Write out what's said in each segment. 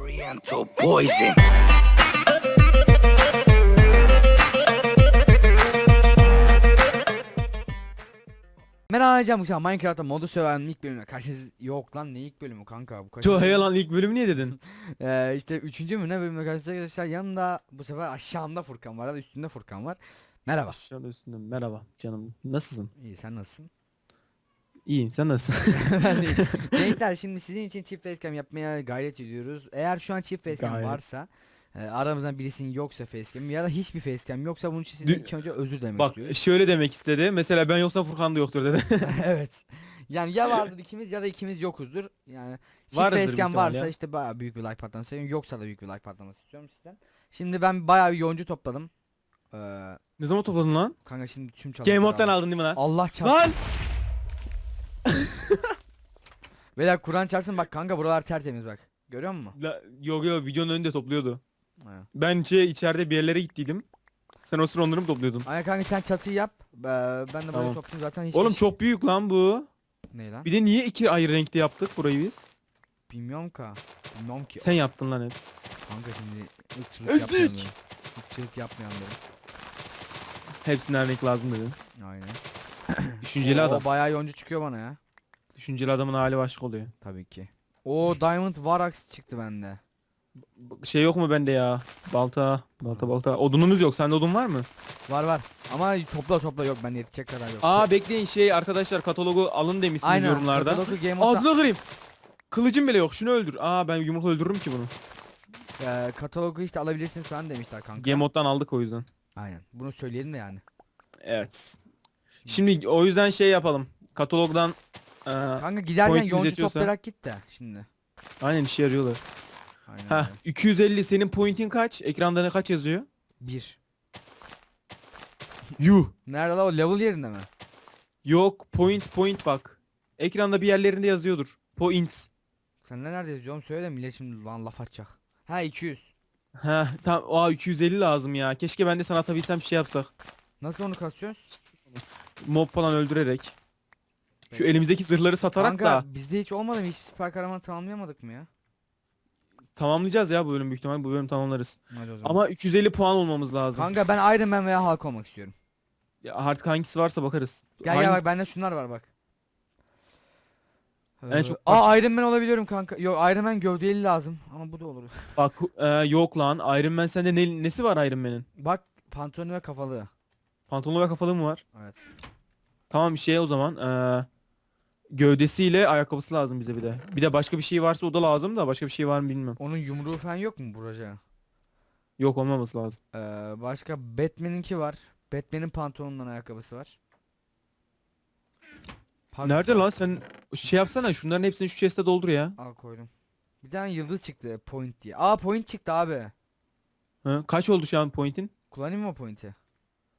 Oriental poison. Merhaba canım şu an Minecraft'ta modu söven ilk bölümüne karşınız yok lan ne ilk bölümü kanka bu kaç Çok hey lan ilk bölümü niye dedin? Ee, işte üçüncü mü ne bölümüne karşınızda arkadaşlar yanımda bu sefer aşağımda Furkan var ya da üstünde Furkan var. Merhaba. Aşağıda üstünde. Merhaba canım. Nasılsın? İyi sen nasılsın? İyiyim. Sen nasılsın? ben de. Gençler şimdi sizin için çift facecam yapmaya gayret ediyoruz. Eğer şu an çift facecam Gayret. varsa e, aramızdan birisinin yoksa facecam ya da hiçbir facecam yoksa bunun için Dü- ilk önce özür dilemek Bak istiyoruz. şöyle demek istedi. Mesela ben yoksa Furkan da yoktur dedi. evet. Yani ya vardır ikimiz ya da ikimiz yokuzdur. Yani çift Varızdır facecam varsa ya. işte bayağı büyük bir like patlaması istiyorum. Yoksa da büyük bir like patlaması istiyorum sizden. Şimdi ben bayağı bir yoncu topladım. Ee, ne zaman topladın lan? kanka şimdi tüm Game aldım. aldın değil mi lan? Allah çarpsın. Lan! Beyler Kur'an çarpsın bak kanka buralar tertemiz bak. Görüyor musun? La, yok yok videonun önünde topluyordu. Ha. Ben şey içeride bir yerlere gittiydim. Sen o sıra onları mı topluyordun? Aynen kanka sen çatıyı yap. Ee, ben de burayı Tamam. toplayayım zaten hiçbir Oğlum şey- çok büyük lan bu. Ne lan? Bir de niye iki ayrı renkte yaptık burayı biz? Bilmiyorum ki. Bilmiyorum ki. Sen yaptın lan hep. Kanka şimdi ırkçılık Ezdik! yapmayanları. Irkçılık yapmayanları. Hepsine renk lazım dedin. Aynen. Düşünceli Oo, adam. bayağı yoncu çıkıyor bana ya. Düşünceli adamın hali başka oluyor. Tabii ki. O Diamond Varax çıktı bende. Şey yok mu bende ya? Balta, balta, balta. Odunumuz yok. Sende odun var mı? Var var. Ama topla topla yok bende yetecek kadar yok. Aa bekleyin şey arkadaşlar katalogu alın demişsiniz yorumlarda. Katalogu Game Mode'da- Ağzına kırayım. Kılıcım bile yok. Şunu öldür. Aa ben yumrukla öldürürüm ki bunu. Ee, katalogu işte alabilirsiniz falan demişler kanka. Game moddan aldık o yüzden. Aynen. Bunu söyleyelim de yani. Evet. Şimdi o yüzden şey yapalım. Katalogdan ee, Kanka giderken Pointimiz yoncu yetiyorsa. toplayarak git de şimdi. aynen işe yarıyorlar. Aynen. Ha 250 senin pointin kaç? Ekranda ne kaç yazıyor? Bir. Yuh. Nerede la o level yerinde mi? Yok point point bak. Ekranda bir yerlerinde yazıyordur. Point. Sen de nerede yazıyorum söyle de millet şimdi lan laf atacak. Ha 200. Ha tamam. Aa 250 lazım ya. Keşke ben de sana atabilsem bir şey yapsak. Nasıl onu kasıyoruz? Mob falan öldürerek. Şu elimizdeki zırhları satarak Kanka da bizde hiç olmadı mı? Hiçbir süper kahraman tamamlayamadık mı ya? tamamlayacağız ya bu bölüm büyük ihtimal. Bu bölüm tamamlarız. Hadi o zaman. Ama 250 puan olmamız lazım. Kanka ben Iron Man veya Hulk olmak istiyorum. Ya artık hangisi varsa bakarız. Gel gel bak bende şunlar var bak. En Ee, çok Aa Iron Man olabiliyorum kanka. Yok Iron Man gövdeli lazım ama bu da olur. Bak e, yok lan Iron Man sende ne, nesi var Iron Man'in? Bak pantolonu ve kafalı. Pantolonu ve kafalığı mı var? Evet. Tamam şey o zaman e, gövdesiyle ayakkabısı lazım bize bir de. Bir de başka bir şey varsa o da lazım da başka bir şey var mı bilmiyorum. Onun yumruğu falan yok mu Buraca? Yok olmaması lazım. Ee, başka Batman'inki var. Batman'in pantolonundan ayakkabısı var. Pugs Nerede lan sen şey yapsana şunların hepsini şu chest'e doldur ya. Al koydum. Bir tane yıldız çıktı point diye. Aa point çıktı abi. Hı? Kaç oldu şu an point'in? Kullanayım mı o point'i?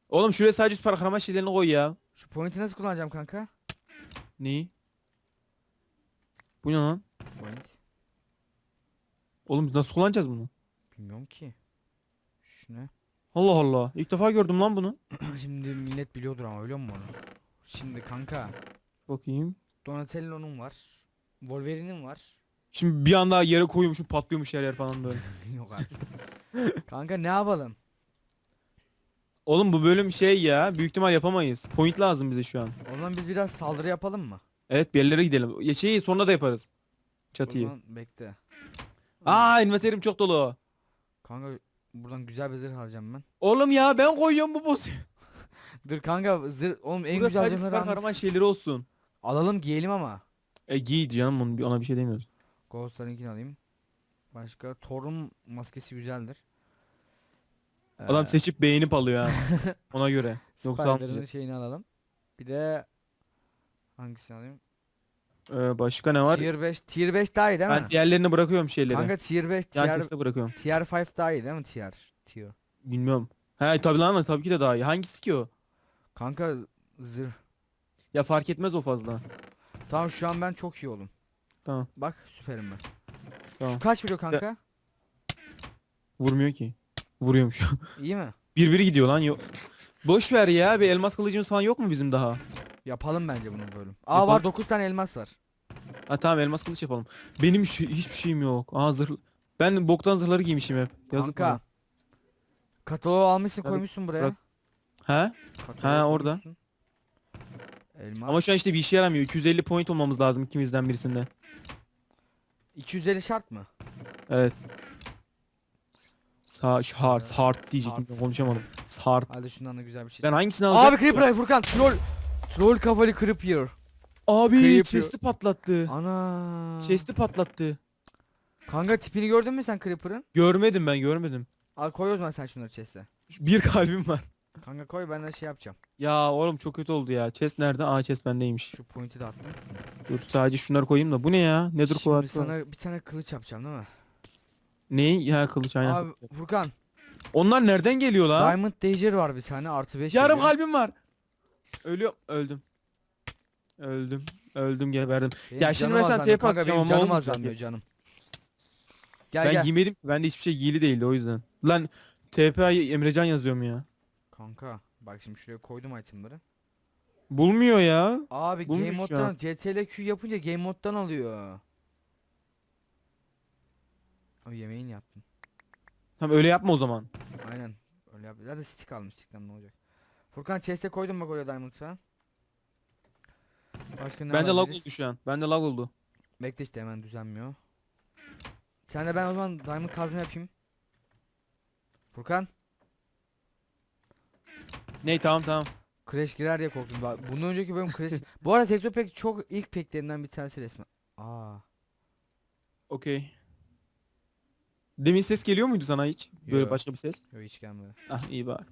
Oğlum şuraya sadece süper kahraman şeylerini koy ya. Şu point'i nasıl kullanacağım kanka? Neyi? Bu ne lan? Point. Oğlum biz nasıl kullanacağız bunu? Bilmiyorum ki. Şu ne? Allah Allah. İlk defa gördüm lan bunu. Şimdi millet biliyordur ama biliyor musun onu? Şimdi kanka Bakayım. Donatello'nun var. Wolverine'in var. Şimdi bir anda yere koyuyormuşum patlıyormuş her yer falan böyle. Yok artık. kanka ne yapalım? Oğlum bu bölüm şey ya büyük ihtimal yapamayız. Point lazım bize şu an. O zaman biz biraz saldırı yapalım mı? Evet bir yerlere gidelim. Ya şeyi sonra da yaparız. Çatıyı. zaman bekle. Aa envanterim çok dolu. Kanka buradan güzel bir zırh alacağım ben. Oğlum ya ben koyuyorum bu boss'u. Dur kanka zırh oğlum en Burada güzel sadece zırhları süper almış- kahraman şeyleri olsun. Alalım giyelim ama. E giy canım onu, ona bir şey demiyoruz. Ghost'larınkini alayım. Başka Thor'un maskesi güzeldir. Adam seçip beğenip alıyor ha. Ona göre. Yoksa Spider'ın almayacak. şeyini alalım. Bir de hangisini alayım? Ee, başka ne var? Tier 5, Tier 5 daha iyi değil Ben mi? diğerlerini bırakıyorum şeyleri. Kanka Tier 5, Yan Tier, chest'e bırakıyorum. tier 5 daha iyi değil mi Tier? Tier. Bilmiyorum. He tabii lan ama tabii ki de daha iyi. Hangisi ki o? Kanka zırh. Ya fark etmez o fazla. Tamam şu an ben çok iyi oldum. Tamam. Bak süperim ben. Tamam. Şu kaç biliyor kanka? Vurmuyor ki. Vuruyormuş. İyi mi? bir biri gidiyor lan. Yok. Boş ver ya. Bir elmas kılıcımız falan yok mu bizim daha? Yapalım bence bunu bölüm. Aa Yapalım. var 9 tane elmas var. Ha tamam elmas kılıç yapalım. Benim şey- hiçbir şeyim yok. Aa zırh. Ben boktan zırhları giymişim hep. Yazık Kanka. bana. Kataloğu almışsın Tabii, koymuşsun buraya. bırak. He? Kataloğu Ha, orada. koymuşsun. Elmas. Ama şu an işte bir işe yaramıyor. 250 point olmamız lazım ikimizden birisinde. 250 şart mı? Evet. Sa hard, hard diyecektim Hard. konuşamadım. Hard. Hadi şundan da güzel bir şey. Ben hangisini alacağım? Abi Creeper Furkan troll. Troll kafalı Creeper. Abi Creeper. chest'i patlattı. Ana. Chest'i patlattı. Kanka tipini gördün mü sen Creeper'ın? Görmedim ben görmedim. Al koy o zaman sen şunları chest'e. Bir kalbim var. Kanka koy ben de şey yapacağım. Ya oğlum çok kötü oldu ya. Chest nerede? Aa chest bendeymiş. Şu pointi de attım. Dur sadece şunları koyayım da. Bu ne ya? Nedir Şimdi kuartı? sana bir tane kılıç yapacağım değil mi? Ne? Ya kılıç aynen. Abi Furkan. Onlar nereden geliyor lan? Diamond Danger var bir tane artı 5. Yarım kalbim var. Ölüyorum. Öldüm. Öldüm. Öldüm geberdim. Ya şimdi mesela TP atacağım benim ama canım ya. canım. Gel ben gel. giymedim. Bende hiçbir şey giyili değildi o yüzden. Lan TP Emrecan yazıyorum ya. Kanka bak şimdi şuraya koydum itemları. Bulmuyor ya. Abi Bulmuyor game şu moddan an. CTRL Q yapınca game moddan alıyor. Abi yemeğini yaptım. Tamam öyle yapma o zaman. Aynen. Öyle yap. Zaten stick almış stickten ne olacak? Furkan chest'e koydum bak oraya diamond falan. Başka ne Bende lag oldu şu an. Bende lag oldu. Bekle işte hemen düzenmiyor. Sen de ben o zaman diamond kazma yapayım. Furkan Ney tamam tamam. Crash girer diye korktum. Bak, Bundan önceki bölüm Crash. Bu arada Pack çok ilk packlerinden bir tanesi resmen. Aa. Okey. Demin ses geliyor muydu sana hiç? Böyle Yo. başka bir ses. Yok hiç gelmedi. Ah iyi bari.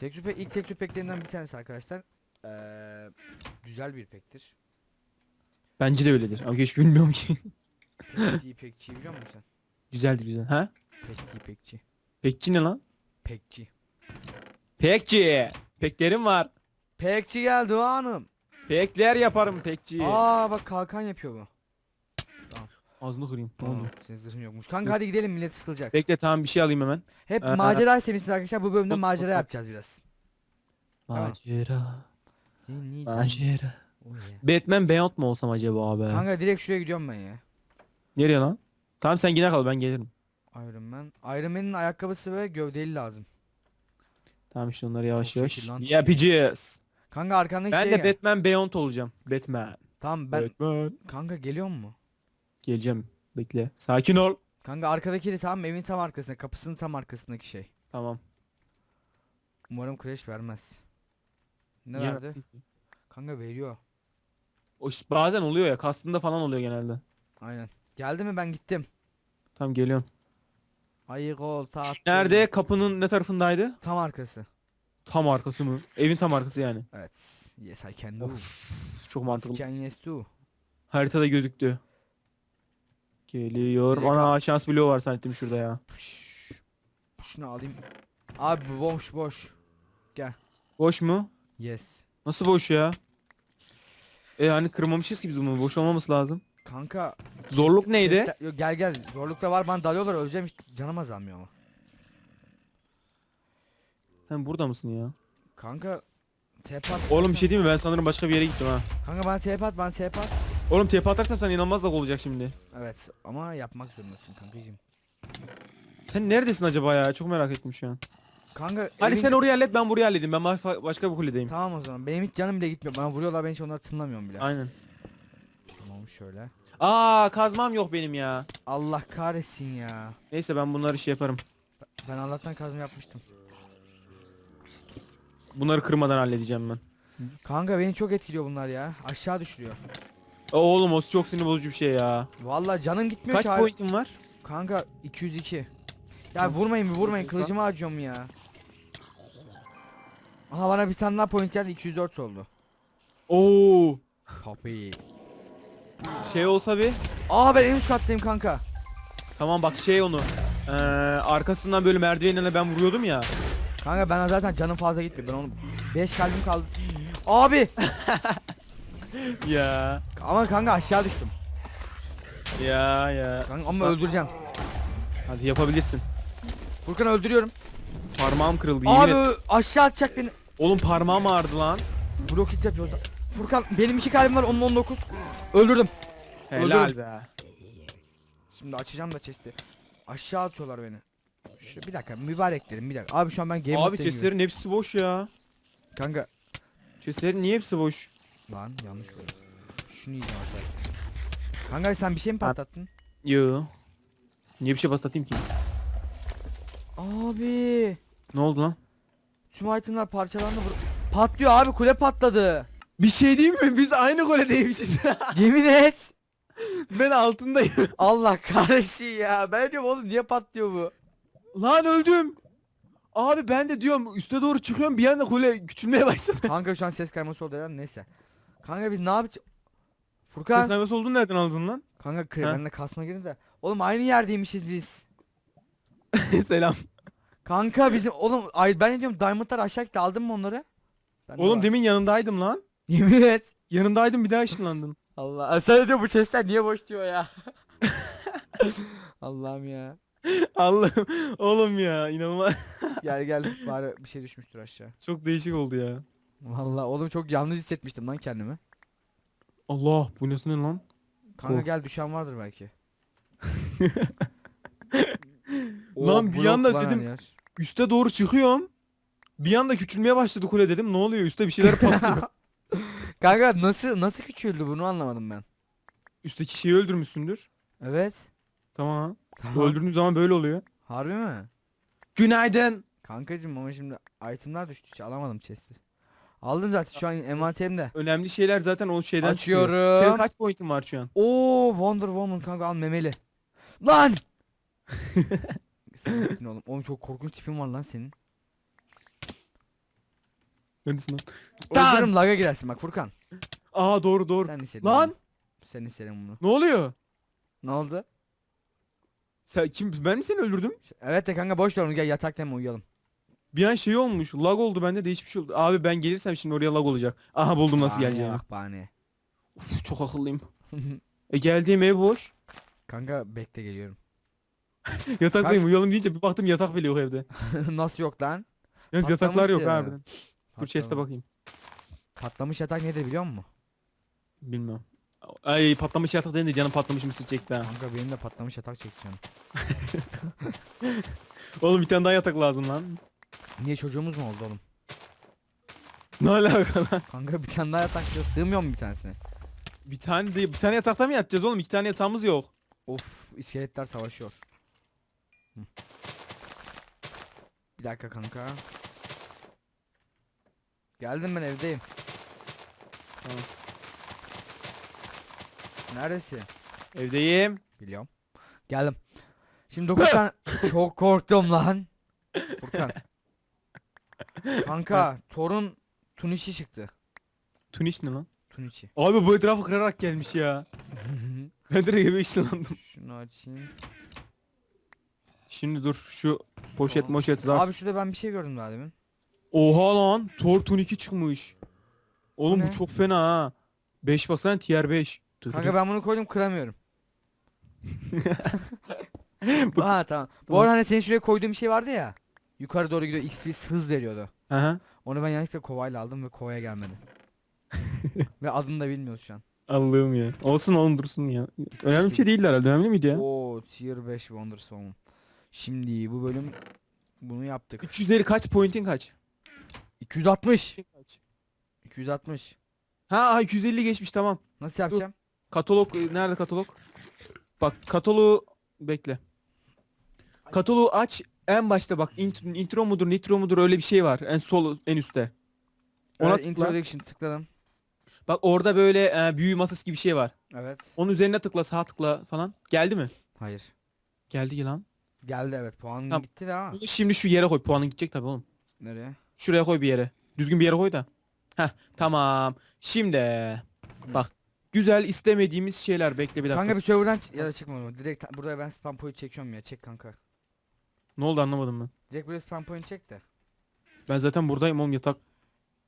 Pack ilk Texture Packlerinden bir tanesi arkadaşlar. Ee, güzel bir pack'tir. Bence de öyledir. Ama hiç bilmiyorum ki. Pack'ci pack'ci biliyor musun sen? Güzeldir güzel. Ha? Pack'ci pack'ci. Pekçi ne lan? Pack'ci. Pekçi. Peklerim var. Pack'ci geldi o hanım. Pekler yaparım pekçi. Aa bak kalkan yapıyor bu. Ağzını kırayım. Ne oldu? Senin zırhın yokmuş. Kanka hadi gidelim millet sıkılacak. Bekle tamam bir şey alayım hemen. Hep Ee, macera istemişsiniz arkadaşlar. Bu bölümde Bak, macera yapacağız biraz. Macera. Macera. Batman Beyond mu olsam acaba abi? Kanka direkt şuraya gidiyorum ben ya. Nereye lan? Tamam sen yine kal ben gelirim. Iron Man. Iron Man'in ayakkabısı ve gövdeli lazım. Tamam işte onları yavaş Çok yavaş şekil lan. yapacağız. Kanka arkandaki Ben şeye de gel. Batman Beyond olacağım. Batman. Tamam ben Batman. kanka geliyor mu? Geleceğim. Bekle. Sakin ol. Kanka arkadaki de tamam evin tam arkasında kapısının tam arkasındaki şey. Tamam. Umarım crash vermez. Ne Niye verdi? versin ki? Kanka veriyor. O ş- bazen oluyor ya. Kastında falan oluyor genelde. Aynen. Geldi mi ben gittim. Tamam geliyorum. Ayık ol ta. Nerede? Kapının ne tarafındaydı? Tam arkası. Tam arkası mı? Evin tam arkası yani. Evet. Yes I can do. Of. Çok mantıklı. can yes do? Haritada gözüktü. Geliyorum. Ana şans bloğu var zannettim şurada ya. Şunu alayım. Abi bu boş boş. Boş mu? Yes. Nasıl boş ya? E hani kırmamışız ki biz bunu. Boş olmaması lazım. Kanka. Zorluk neydi? Yo, gel gel. Zorlukta var bana dalıyorlar öleceğim hiç canım azalmıyor ama. Sen burada mısın ya? Kanka. TP at. Oğlum bir şey değil mi? Ben sanırım başka bir yere gittim ha. Kanka bana TP at bana TP at. Oğlum TP atarsam sen inanılmaz lag olacak şimdi. Evet ama yapmak zorundasın kankacığım. Sen neredesin acaba ya? Çok merak ettim şu an. Kanka Hadi evin- sen orayı hallet ben burayı halledeyim. Ben ba- başka bir kuledeyim. Tamam o zaman. Benim hiç canım bile gitmiyor. Bana vuruyorlar ben hiç onları tınlamıyorum bile. Aynen. Tamam şöyle. Aa kazmam yok benim ya. Allah kahretsin ya. Neyse ben bunları şey yaparım. Ben Allah'tan kazma yapmıştım. Bunları kırmadan halledeceğim ben. Kanka beni çok etkiliyor bunlar ya. Aşağı düşürüyor. Oğlum o çok sinir bozucu bir şey ya. Vallahi canım gitmiyor Kaç ki abi. pointin var? Kanka 202. Ya vurmayın bir vurmayın kılıcımı acıyorum ya. Aha bana bir tane daha point geldi 204 oldu. Oo. Papi. Şey olsa bir. Aa ben en üst kattayım kanka. Tamam bak şey onu. Ee, arkasından böyle merdivenle ben vuruyordum ya. Kanka ben zaten canım fazla gitmiyor. Ben onu 5 kalbim kaldı. Abi ya. ama kanka aşağı düştüm. Ya ya. Kanka ama öldüreceğim. Hadi yapabilirsin. Furkan öldürüyorum. Parmağım kırıldı yemin Abi et. ö- aşağı atacak beni. Oğlum parmağım ağrıdı lan. Blok hit yapıyoruz. Furkan benim iki kalbim var onun 19. Öldürdüm. Helal Öldürdüm. be. Şimdi açacağım da chest'i. Aşağı atıyorlar beni. Şu, bir dakika mübarek dedim bir dakika. Abi şu an ben game Abi mode'dayım gibi. chestlerin hepsi boş ya. Kanka Chestlerin niye hepsi boş? Lan yanlış koydum. Şunu yiyeceğim arkadaşlar. Kanka sen bir şey mi patlattın? Yo. Niye bir şey baslatayım ki? Abi. Ne oldu lan? Tüm itemler parçalandı. Patlıyor abi kule patladı. Bir şey diyeyim mi? Biz aynı gole değmişiz. Yemin et. ben altındayım. Allah kahretsin ya. Ben diyorum oğlum niye patlıyor bu? Lan öldüm. Abi ben de diyorum üste doğru çıkıyorum bir anda kule küçülmeye başladı. Kanka şu an ses kayması oldu ya neyse. Kanka biz ne yapacağız? Furkan. Seslenmesi olduğunu nereden aldın lan? Kanka kre Ha? benimle kasma girin de. Oğlum aynı yerdeymişiz biz. Selam. Kanka bizim oğlum ay ben ne diyorum diamondlar aşağı gitti aldın mı onları? Ben de Oğlum var. demin yanındaydım lan. Yemin et. Yanındaydım bir daha ışınlandın. Allah. Sen diyor bu chestler niye boş diyor ya. Allah'ım ya. Allah'ım. Oğlum ya inanılmaz. Gel gel bari bir şey düşmüştür aşağı. Çok değişik oldu ya. Vallahi oğlum çok yalnız hissetmiştim lan kendimi. Allah bu nasıl ne lan? Kanka Oh. gel düşen vardır belki. Lan bir blok anda lan her dedim, yer. Üste doğru çıkıyorum. Bir anda küçülmeye başladı kule dedim. Ne oluyor? Üste bir şeyler patlıyor. Kanka nasıl nasıl küçüldü bunu anlamadım ben. Üstteki şeyi öldürmüşsündür. Evet. Tamam. Tamam. Öldürdüğün zaman böyle oluyor. Harbi mi? Günaydın. Kankacım ama şimdi itemler düştü. Hiç alamadım chest'i. Aldın zaten şu an envanterimde. Önemli şeyler zaten o şeyden çıkıyor. Açıyorum. Senin kaç point'in var şu an? Oo Wonder Woman kanka al memeli. Lan! Sen gittin oğlum. Oğlum çok korkunç tipin var lan senin. Neredesin lan? Lan! Öldürürüm laga girersin bak Furkan. Aa doğru doğru. Sen istedin. Lan! bunu. Sen istedin bunu. Ne oluyor? Ne oldu? Sen kim ben mi seni öldürdüm? Evet de kanka boş ver onu gel yatakta mı uyuyalım. Bir an şey olmuş. Lag oldu bende de hiçbir şey oldu. Abi ben gelirsem şimdi oraya lag olacak. Aha buldum nasıl Bahaneye geleceğini. Bak bahaneye. Uf, çok akıllıyım. E geldiğim ev boş. kanka bekle geliyorum. Yataktayım uyuyalım deyince bir baktım yatak bile yok evde. Nasıl yok lan? Yalnız yataklar yok abi. ya. Dur chest'e bakayım. Patlamış yatak nedir biliyor musun? Bilmem. Ay patlamış yatak deyince canım patlamış mısır çekti ha. Kanka benim de patlamış yatak çekeceğim. Oğlum bir tane daha yatak lazım lan. Niye çocuğumuz mu oldu oğlum? Ne alaka lan? Kanka bir tane daha yatak. Sığmıyor mu bir tanesine? Bir tane değil. Bir tane yatakta mı yatacağız oğlum? İki tane yatağımız yok. Of iskeletler savaşıyor. Hı. Bir dakika kanka. Geldim ben evdeyim. Tamam. Neredesin? Evdeyim. Biliyorum. Geldim. Şimdi 9 tane çok korktum lan. Furkan. Kanka Thor'un Tunişi çıktı. Tuniş ne lan? Tuniçi. Abi bu etrafı kırarak gelmiş ya. Ben direkt eve ışınlandım. Şunu açayım. Şimdi dur şu poşet Tamam. moşet zarf. Abi şurada ben bir şey gördüm daha demin. Oha lan. Thor tuniki çıkmış. Oğlum Bu bu ne? çok fena ha. 5 baksana tier 5. Dur, Kanka dur. ben bunu koydum kıramıyorum. Bu- Aa tamam. Bu Tamam. arada hani senin şuraya koyduğun bir şey vardı ya. Yukarı doğru gidiyor XP hız veriyordu. Hı. Onu ben yanlışlıkla kovayla aldım ve kovaya gelmedi. ve adını da bilmiyoruz şu an. Allah'ım ya. Olsun oğlum dursun ya. Önemli bir şey değildi herhalde. Önemli miydi ya? Oo tier 5 Wonder Woman. Şimdi bu bölüm bunu yaptık. 350 kaç pointin kaç? 260. Kaç? 260. Ha ha, 250 geçmiş tamam. Nasıl yapacağım? Katalog e, nerede katalog? Bak kataloğu bekle. Kataloğu aç en başta bak int- intro mudur nitro mudur öyle bir şey var en sol en üstte. Ona Evet, tıkla. introduction tıkladım. Bak orada böyle e, büyü masası gibi bir şey var. Evet. Onun üzerine tıkla sağ tıkla falan. Geldi mi? Hayır. Geldi ki lan. Geldi evet. Puan Tamam. gitti de ama. Bunu Şimdi şu yere koy. Puanın gidecek tabii oğlum. Nereye? Şuraya koy bir yere. Düzgün bir yere koy da. Heh tamam. Şimdi bak güzel istemediğimiz şeyler bekle bir dakika. Kanka bir serverdan ya da çıkma oğlum. Direkt buraya ben spam point çekiyorum ya. Çek kanka. Ne oldu anlamadım ben. Buraya spam point çek de. Ben zaten buradayım oğlum yatak.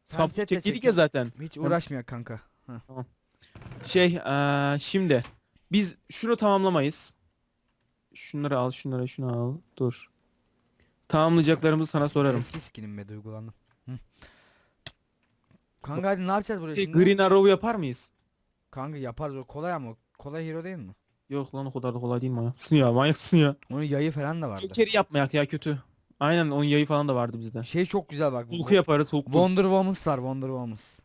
Tamam, Spam set de çektik ya zaten. Hiç uğraşmıyor kanka. Şey eee, şimdi biz şunu tamamlamayız. Şunları al, şunları şunu al. Dur. Tamamlayacaklarımızı sana sorarım. Eski skinim be duygulandım. Hı. Kanka hadi ne yapacağız buraya Şey, şimdi? Green Arrow yapar mıyız? Kanka yaparız o kolay ama. Kolay hero değil mi? Yok lan o kadar da kolay değil manyaksın ya manyaksın ya. Onun yayı falan da vardı. Joker'i yapmayak ya kötü. Aynen onun yayı falan da vardı bizde. Şey çok güzel bak. Hulk'u yaparız Hulk Wonder, Woman's var Wonder Woman's.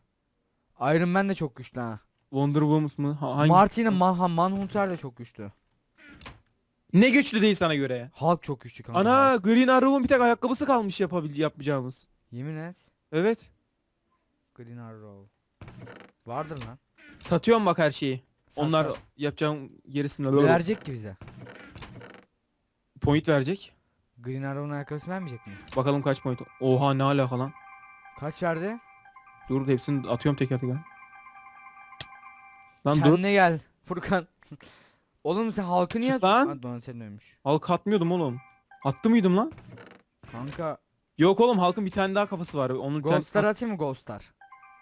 Iron Man de çok güçlü ha. Wonder Woman mı? Ha, hangi? Martin'in Man Manhunter de çok güçlü. ne güçlü değil sana göre ya. Hulk çok güçlü kanka. Ana Hulk. Green Arrow'un bir tek ayakkabısı kalmış yapabil yapacağımız. Yemin et. Evet. Green Arrow. Vardır lan. Satıyorum bak her şeyi. Onlar sat. yapacağım gerisini böyle verecek ki bize. point verecek. Green Arrow'un ayakkabısı vermeyecek mi? Bakalım kaç point. Oha ne alaka lan. Kaç verdi? Dur hepsini atıyorum teker teker. Lan dur. Kendine gel Furkan. Oğlum sen halkı niye Sus lan. Ha, Donatello ölmüş. Halk atmıyordum oğlum. Attı mıydım lan? Kanka Yok oğlum halkın bir tane daha kafası var. Onun bir Gold tane- Star atayım mı Gold Star?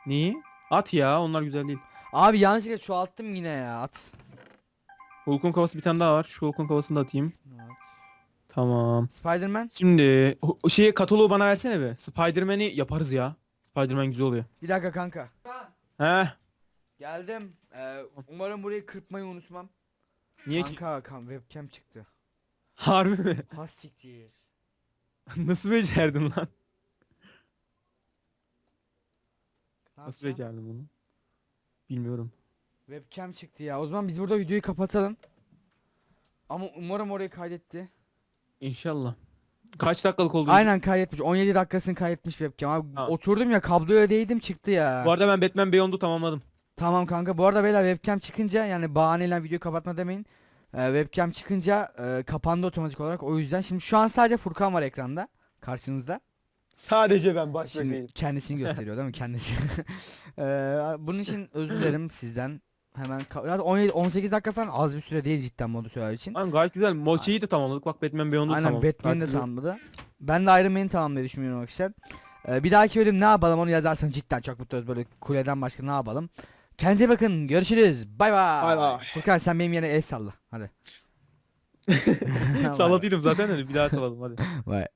Neyi? At ya onlar güzel değil. Abi yanlışlıkla çoğalttım yine ya at. Hulk'un kafası bir tane daha var. Şu Hulk'un kafasını da atayım. Evet. Tamam. Spiderman. Şimdi o şeyi kataloğu bana versene be. Spider-Man'i yaparız ya. Spider-Man güzel oluyor. Bir dakika kanka. He? Geldim. Ee, umarım burayı kırpmayı unutmam. Niye ki? kanka kan webcam çıktı. Harbi mi? Ha siktir. Nasıl becerdin lan? Ne Nasıl yapacağım? becerdin bunu? Bilmiyorum. Webcam çıktı ya. O zaman biz burada videoyu kapatalım. Ama umarım orayı kaydetti. İnşallah. Kaç dakikalık oldu? Aynen kaydetmiş. 17 dakikasını kaydetmiş webcam. Abi Ha. oturdum ya kabloya değdim çıktı ya. Bu arada ben Batman Beyond'u tamamladım. Tamam kanka. Bu arada beyler webcam çıkınca yani bahaneyle videoyu kapatma demeyin. Ee, webcam çıkınca e, kapandı otomatik olarak. O yüzden şimdi şu an sadece Furkan var ekranda karşınızda. Sadece ben baş Şimdi kendisini gösteriyor değil mi kendisi? Ee, bunun için özür dilerim sizden. Hemen ka- ya 17 18 dakika falan az bir süre değil cidden modu söyler için. Aynen gayet güzel. Mochi'yi de tamamladık. Bak Batman Beyond'u Aynen tamamladık. Batman de Gayet güzel. tamamladı. Ben de Iron Man'i tamamlamayı düşünmüyorum arkadaşlar. Ee, bir dahaki bölüm ne yapalım onu yazarsan cidden çok mutlu oluruz. Böyle kuleden başka ne yapalım. Kendinize bakın. Görüşürüz. Bay bay. Bay bay. Furkan sen benim yerine el salla. Hadi. Salladıydım zaten hani bir daha salladım hadi. Bay.